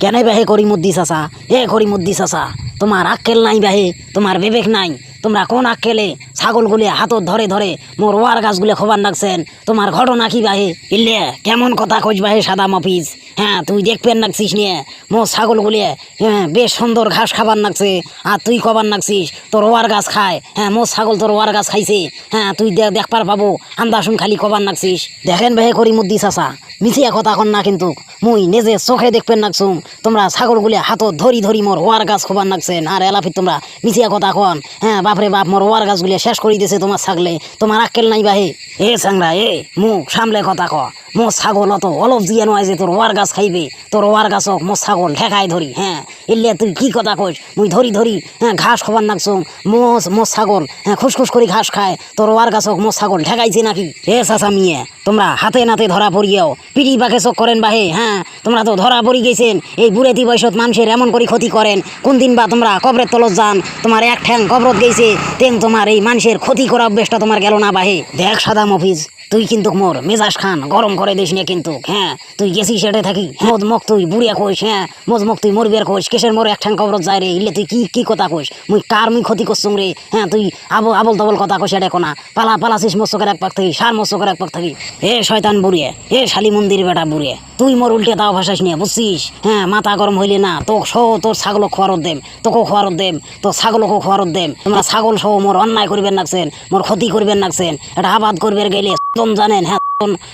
কেন বাহে করিমুদ্দি চাচা এ করিমুদ্দি চাচা তোমার আক্কেল নাই বাহে, তোমার বিবেক নাই। তোমরা কোন আক্কেলে ছাগলগুলি হাতত ধরে ধরে মোর ওয়ার গাছগুলো খোবার নাকছেন তোমার ঘটনা কি বাহে? ইল্লে, কেমন কথা কইস বাহে সাদা মফিজ? হ্যাঁ তুই দেখবেন নাকছিস নিয়ে, মোর ছাগলগুলি হ্যাঁ বেশ সুন্দর ঘাস খাবার নাকছে আর তুই কবার নাকছিস তোর ওয়ার গাছ খায়। হ্যাঁ মোর ছাগল তোর ওয়ার গাছ খাইছে। হ্যাঁ তুই দেখবার পাবো, আন্দাসুন খালি কবার নাকছিস দেখেন ভাই করিমুদ্দি চাচা মিছিয়া কথা কন না কিন্তু। মুই নিজে চোখে দেখবেন নাকছুম তোমরা ছাগলগুলি হাতত ধরি ধরি মোর ওয়ার গাছ খোবার নাকছেন আর এলাফি তোমরা মিছিয়া কথা কন হ্যাঁ বাপরে বাপ মোর ওয়ার গাছগুলি শেষ করে দিয়েছে তোমার ছাগলে। তোমার আক্কেল নাই বাহে এ চাংরা এ মুখ সামলে কথা ক। মোর ছাগল অত অলপ দিয়ে নয় যে তোর ওয়ার গাছ খাইবে। তোর ওয়ার গাছক মোর ছাগল ঠেকায় ধরি হ্যাঁ এলে তুই কি কথা কইস? মুই ধরি ধরি হ্যাঁ ঘাস খোবার নাকছুম মোস মোর ছাগল হ্যাঁ খুসখুস করে ঘাস খায়। তোর ওয়ার গাছক মোর ছাগল ঠেকাইছে নাকি? এ চাচা মিয়ে, তোমরা হাতে নাতে ধরা পড়িয়াও। পিড়ি বাকে চোখ করেন বাহে হ্যাঁ তোমরা তো ধরা পড়ি গেছেন। এই বুড়েতি বয়সত মানুষের এমন করে ক্ষতি করেন। কোন দিন বা তোমরা কবরের তলত যান, তোমার এক ঠ্যাং কবরত গেছে তেন তোমার এই মানুষের ক্ষতি করা অভ্যেসটা তোমার গেল না বাহে। দেখ সাদা মফিজ, তুই কিন্তু মোর মেজাজ খান, গরম করে দিস না কিন্তু হ্যাঁ তুই গেছিস সেটে থাকি। মদ মক তুই বুড়িয়া কইস হ্যাঁ মজ মক তুই মরবিয়ার কইস কেসের মোর এক ঠ্যাং কবরত যায় রে। ইলে তুই কি কি কথা কইস? মুই কার মুই ক্ষতি করছুম রে? হ্যাঁ তুই আবল আবল তবল কথা কইস, এটা কোনা। পালা পালাছিস মৎস্যকের এক পাক থাকি, সার মৎস্যকের এক পাক থাকি। এ শয়তান বুড়িয়ে, এ শালি মন্দির বেটা বুড়িয়ে, তুই মোর উল্টে তাও ভাসাস নিয়ে বুঝছিস? হ্যাঁ মাথা গরম হইলে না তো সহ তোর ছাগল খোয়ারত দেম, তোকেও খোয়ারত দেম, তোর ছাগলকেও খোয়ারত দেম। তোমরা ছাগল সহ মোর অন্যায় করবেন নাকছেন মোর ক্ষতি করবেন নাকছেন এটা আবাদ করবেন গেলে তোম জানেন হ্যাঁ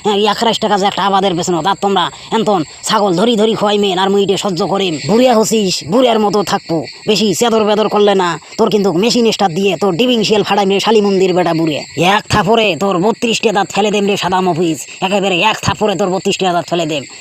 হ্যাঁ টাকা যে একটা পেছনে তার তোমরা এন্তন ছাগল ধরি ধরি খোয়াইমেন আর মুইটে সহ্য বুড়িয়া হসিস, বুড়িয়ার মতো থাকব। বেশি চেদর বেদর করলে না, তোর কিন্তু মেশিন স্টার দিয়ে তোর ডিবিং শিয়াল শালি মন্দির বেটা এক থাপরে তোর রে সাদা মফিজ। একেবারে এক থাপরে তোর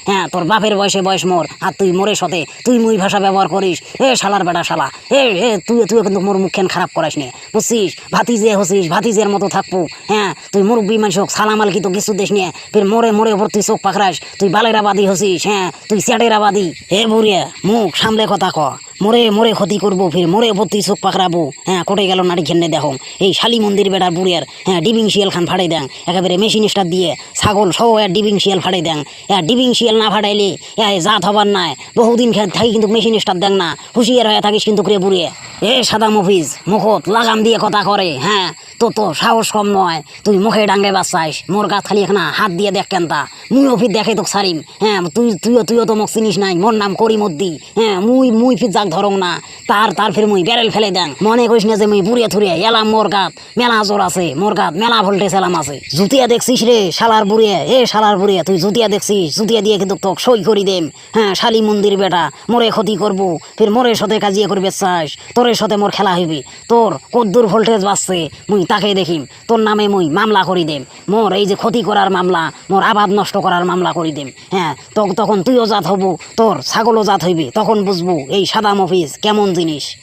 হ্যাঁ তোর বাপের বয়সে বয়স মোর, আর তুই মোরে সাথে তুই মুই ভাষা ব্যবহার করিস। এ শালার বেটা শালা, এ এ তুই তুই কিন্তু মোর মুখখান খারাপ করাস নে। বুঝছিস? ভাতিজে হসিস, ভাতিজের মতো থাকব। হ্যাঁ তুই মুরব্বী মানুষ সালামাল কি তো কিছু দেশ নিয়ে? ফির মোরে মোরে ওপর তুই চোখ পাখরাস তুই বালের আবাদি হসিস হ্যাঁ? তুই স্যাটের আবাদি। হে বুড়িয়া, মুখ সামলে কথা ক। মোরে মোরে ক্ষতি করব ফির, মোরে ওপর তুই চোখ পাকড়াবো। হ্যাঁ কোটে গেল নারী খেন্নে দেখো এই শালি মন্দির বেড়ার বুড়িয়ার হ্যাঁ ডিবিং শিয়াল খান ফাড়াই দেন। একেবারে মেশিন স্টার দিয়ে ছাগল সহ এর ডিবিং শিয়াল ফাড়াই দেন। এ ডিবিং শিয়াল না ফাটাইলে এ জাত হবার নাই। বহুদিন থাকি কিন্তু মেশিন স্টার দেন না। হুঁশিয়ার হয়ে থাকিস কিন্তু করে বুড়িয়ে। এ সাদা মফিজ, মুখত লাগাম দিয়ে কথা করে হ্যাঁ তো তো সাহস কম নয়। তুই মুখে ডাঙ্গে বাচ্চাইস মোর গাছ খালি এখানা হাত দিয়ে দেখ কেনতা। মুই অফিস দেখে তো সারিম। হ্যাঁ তুই, তুইও তুইও তো মোক চিনিস নাই। মোর নাম করিমদ্দি। হ্যাঁ মুই মুই ফির যাক ধরং না। তার তার ফির মুই বেরেল ফেলে দেন। মনে করিস না যে মুই বুড়িয়ে থুরিয়ে এলাম মোর গাত। মেলা জোর আছে, মোর গাত মেলা ভোল্টেজ এলাম আছে। জুতিয়া দেখছিস রে, শালার বুড়িয়ে। এ শালার বুড়িয়ে, তুই জুতিয়া দেখছিস? জুতিয়া দিয়ে কিন্তু তোকে সই করি দেম। হ্যাঁ শালি মন্দির বেটা, মোরে ক্ষতি করব। ফির মোরের সাথে কাজিয়ে করবে চাস। তোরের সাথে মোর খেলা হইবি। তোর কদ্দুর ভোল্টেজ বাড়ছে মুই তাকে দেখিম। তোর নামে মুই মামলা করি দেম। মোর এই যে ক্ষতি করার মামলা, মোর আবাদ নষ্ট করার মামলা করি দেব হ্যাঁ তো- তখন তুইও জাত হব, তোর ছাগলও জাত হইবি, তখন বুঝব এই সাদা মফিজ কেমন জিনিস।